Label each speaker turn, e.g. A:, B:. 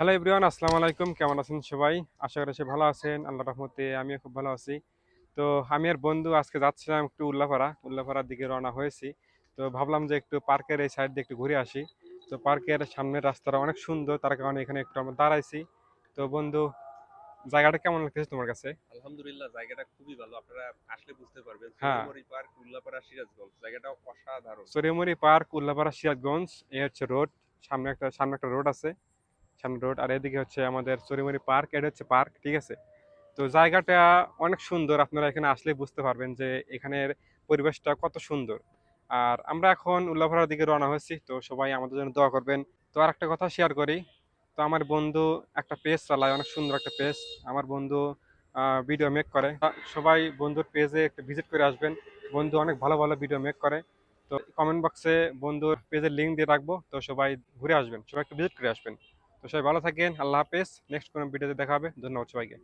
A: Hello everyone আসসালামু আলাইকুম। কেমন আছেন সবাই? আশা করি সে ভালো আছেন। আল্লাহ রহমতে আমিও খুব ভালো আছি। তো আমি আর বন্ধু আজকে যাচ্ছিলাম একটু উল্লাপাড়া। উল্লাপাড়ার দিকে রওনা হয়েছি। তো ভাবলাম যে একটু পার্কের এই সাইড দিয়ে একটু ঘুরে আসি। তো পার্কের সামনের রাস্তাটা অনেক সুন্দর। তার কারণে এখানে একটু আমরা দাঁড়াইছি। তো বন্ধু জায়গাটা কেমন লাগতেছে তোমার কাছে?
B: আলহামদুলিল্লাহ জায়গাটা খুবই ভালো। আপনারা আসলে বুঝতে পারবেন
A: হ্যাঁ।
B: সুন্দরবন পার্ক উল্লাপাড়া সিরাজগঞ্জ। জায়গাটা অসাধারণ।
A: সরিমুরি পার্ক উল্লাপাড়া সিরাজগঞ্জ এই হচ্ছে রোড সামনে একটা সামনে একটা রোড আছে। সামনে রোড। আর এদিকে হচ্ছে আমাদের চরিমুরি পার্ক, এটা হচ্ছে পার্ক, ঠিক আছে? তো জায়গাটা অনেক সুন্দর, আপনারা এখানে আসলে বুঝতে পারবেন যে এখানের পরিবেশটা কত সুন্দর। আর আমরা এখন উল্লাপাড়ার দিকে রওনা হয়েছি, তো সবাই আমাদের জন্য দোয়া করবেন। তো আর একটা কথা শেয়ার করি, তো আমার বন্ধু একটা পেজ চালায়, অনেক সুন্দর একটা পেজ আমার বন্ধু ভিডিও মেক করে। সবাই বন্ধুর পেজে একটু ভিজিট করে আসবেন। বন্ধু অনেক ভালো ভালো ভিডিও মেক করে। তো কমেন্ট বক্সে বন্ধুর পেজের লিঙ্ক দিয়ে রাখব, তো সবাই ঘুরে আসবেন, সবাই একটু ভিজিট করে আসবেন। তো সবাই ভালো থাকেন আল্লাহ হাফেজ। নেক্সট কোনো ভিডিওতে দেখা হবে। ধন্যবাদ সবাইকে।